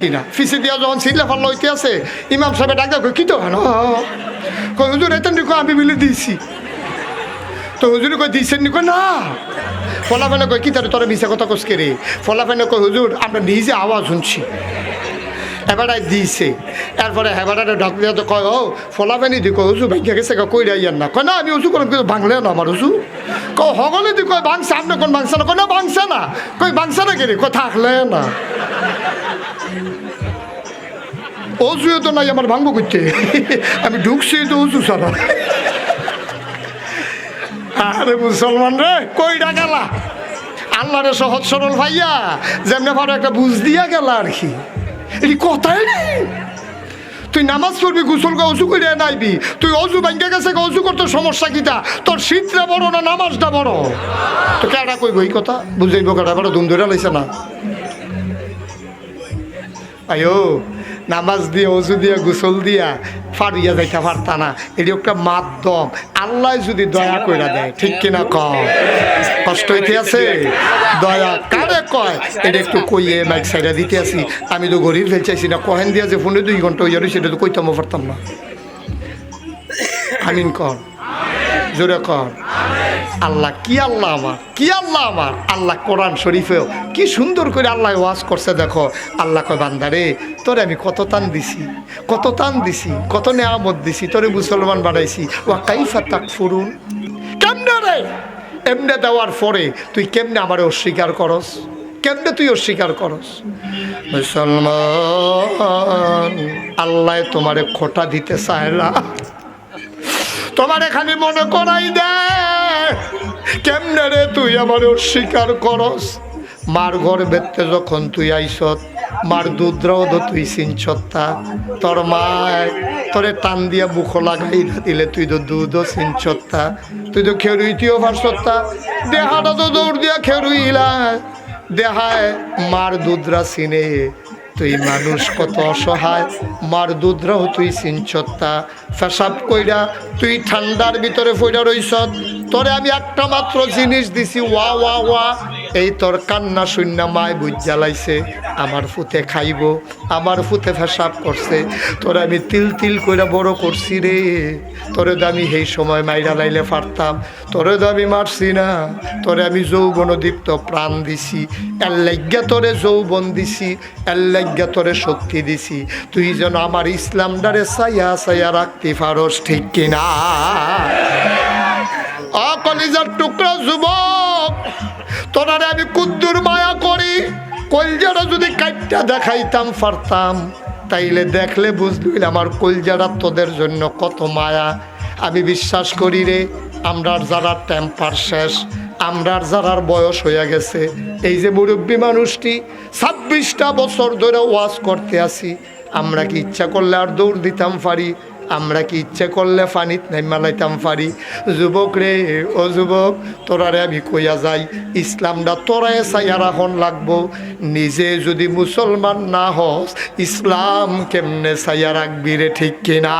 কিনা? ফিসে দিয়া যখন সিটলে ফাল লইতে আছে, ইমাম সাহেব ডাক দেখো কি তো কই হুজুর, এতেন দেখো আমি মিলে দিয়েছি। তো হুজুর কই দিয়েছেন নিকো না। ফলাফেনে কই কি তার, তোরা মিশা কথা কসকে রে? ফলাফেনে কই হুজুর, আমরা নিজে আওয়াজ শুনছি। এবারাই দিয়েছে এরপরে হেবারে ডাক দিয়া তো কয় ও ফলাফেনি দি কয় হুজুর ভাগ্য গেছে কই রাইয়ার না। কয়, না, আমি উজু করলাম কিন্তু বাংলা না আমার উজু। ক হগলে দি কয় বাংসা আপনি কোন বাংসা না। কয়, না বাংসা না। কই বাংসা না কেরে কয়, থাকলে না। অজুয়ে তো নাই আমার ভাঙবো করতে আমি ঢুকছি তো অজু সারা আরে মুসলমান রে কইটা গেলা। আল্লাহ রে সহজ সরল ভাইয়া, যেমনে ভালো একটা বুঝ দিয়া গেল আর কি। এই কথাই নেই তুই নামাজ পড়বি, গোসল গা অজু করে নাইবি। তুই অজু ব্যাংকে গেছে অজু করতে সমস্যা কিটা তোর শীতটা বড় না নামাজটা বড়? তো কেডা কইব এই কথা? বুঝাইব কেডা? বড় ধুম ধরে লাইছে না। আয়ো। নামাজ দিয়ে, অজু দিয়ে, গোসল দিয়া ফারিয়া যাইতে পারতা না। এটি একটা মাধ্যম। আল্লাহ যদি দয়া কইরা দেয়, ঠিক কিনা কম কষ্ট হইতে আছে? দয়া কারে কয়? এটা একটু কইয়ে মাইক সাইডা দিতে আসি আমি তো গরিব ফেল চাইছি না। কহেন দিয়া যে ফোনে দুই ঘণ্টা হইয়া সেটা তো কইতামও পারতাম না। আমিন কর। জোরে কর। আল্লাহ, কি আল্লাহ আমার? কি আল্লাহ আমার? আল্লাহ কোরআন শরীফেও কি সুন্দর করে আল্লাহ ওয়াজ করছে দেখো। আল্লাহ কয় বান্দারে তোরে আমি কত তান দিছি, কত তান দিছি, কত নেয়ামত দিছি, তোরে মুসলমান বানাইছি। ওয়া কাইফা তাক ফুরুন কেমনে রে? এমনে দেওয়ার পরে তুই কেমনে আমারে অস্বীকার করস? কেমনে তুই অস্বীকার করস? মুসলমান, আল্লাহ তোমারে খোটা দিতে চায় না। তোমার এখানে মনে করাই দে কেমনে রে তুই আমার অস্বীকার করস? মার ঘর বেতে যখন তুই আইসত, মার দুধরাও তুই চিনছত্তা তোর মায় তোরে টান দিয়া মুখ লাগাই দিলে তুই তো দুধও চিনছত্তা তুই তো খেরুইতিও পারছত্তা দেহাটা তো দৌড় দিয়া খেরুইলা। দেহায় মার দুধরা চিনে তুই মানুষ কত অসহায়, মার দুধরাও তুই সিনচত্তা ফেসাব কইরা তুই ঠান্ডার ভিতরে ফইরা রইছ তোরে আমি একটা মাত্র জিনিস দিছি, ওয়া ওয়া ওয়া। এই তোর কান্না শূন্য মায় বুঝ জ্বালাইছে আমার ফুতে খাইব, আমার ফুতে ফেসাব করছে। তোরে আমি তিল তিল কইরা বড় করছি রে। তোরে তো আমি সেই সময় মাইরা লাইলে পারতাম, তোরে তো আমি মারছি না। তোরে আমি যৌবন দীপ্ত প্রাণ দিছি, এর লাগ্যা তোরে যৌবন দিছি, এর লাগ্যা তোরে শক্তি দিছি। তুই যেন আমার ইসলামটারে সাইয়া সাইয়া রাখতে পারস ঠিক কিনা? অকলিজার টুকরা যুবক, তোরারে আমি কুদ্দুর মায়া করি। কলজারা যদি কাইটটা দেখাইতাম পারতাম তাইলে দেখলে বুঝবি আমার কলজারা তোদের জন্য কত মায়া। আমি বিশ্বাস করি রে, আমরার যারা টেম্পার শেষ, আমরার যারার বয়স হয়ে গেছে, এই যে মুরব্বী মানুষটি, ছাব্বিশটা বছর ধরে ওয়াজ করতে আসি। আমরা কি ইচ্ছা করলে আর দৌড় দিতাম পারি? আমরা কি ইচ্ছে করলে ফানিত নাই মালাইতাম পারি যুবক রে, ও যুবক, তোরারে আমি কইয়া যাই, ইসলামটা তোরায় চাইয়া রাখন লাগবো। নিজে যদি মুসলমান না হস, ইসলাম কেমনে চাইয়া রাখবি রে, ঠিক কিনা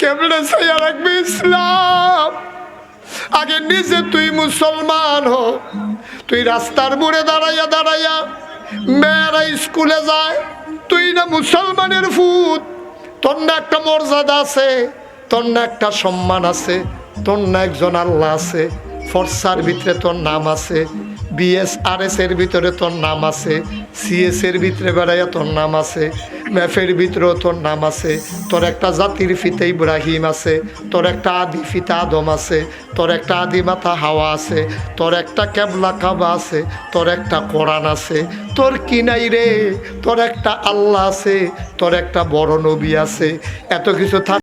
কেমনে চাইয়া রাখবি ইসলাম? আগে নিজে তুই মুসলমান হ। তুই রাস্তার মোড়ে দাঁড়াইয়া দাঁড়াইয়া মেয়েরা স্কুলে যায় তুই না মুসলমানের ফুট তোর না একটা মর্যাদা আছে তোর না একটা সম্মান আছে তোর না একজন আল্লাহ আছে। ফর্সার ভিতরে তোর নাম আছে, বিএসআরএস আর এস এর ভিতরে তোর নাম আছে সিএস এর ভিতরে বেড়াইয়া তোর নাম আছে। ম্যাফের ভিতরেও তোর নাম আছে, তোর একটা জাতির ফিতে ইব্রাহিম আছে, তোর একটা আদি ফিতা আদম আছে, তোর একটা আদি মাথা হাওয়া আছে, তোর একটা ক্যাবলা কাবা আছে, তোর একটা কোরআন আছে। তোর কি নাই রে? তোর একটা আল্লাহ আছে, তোর একটা বড় নবী আছে। এত কিছু থাক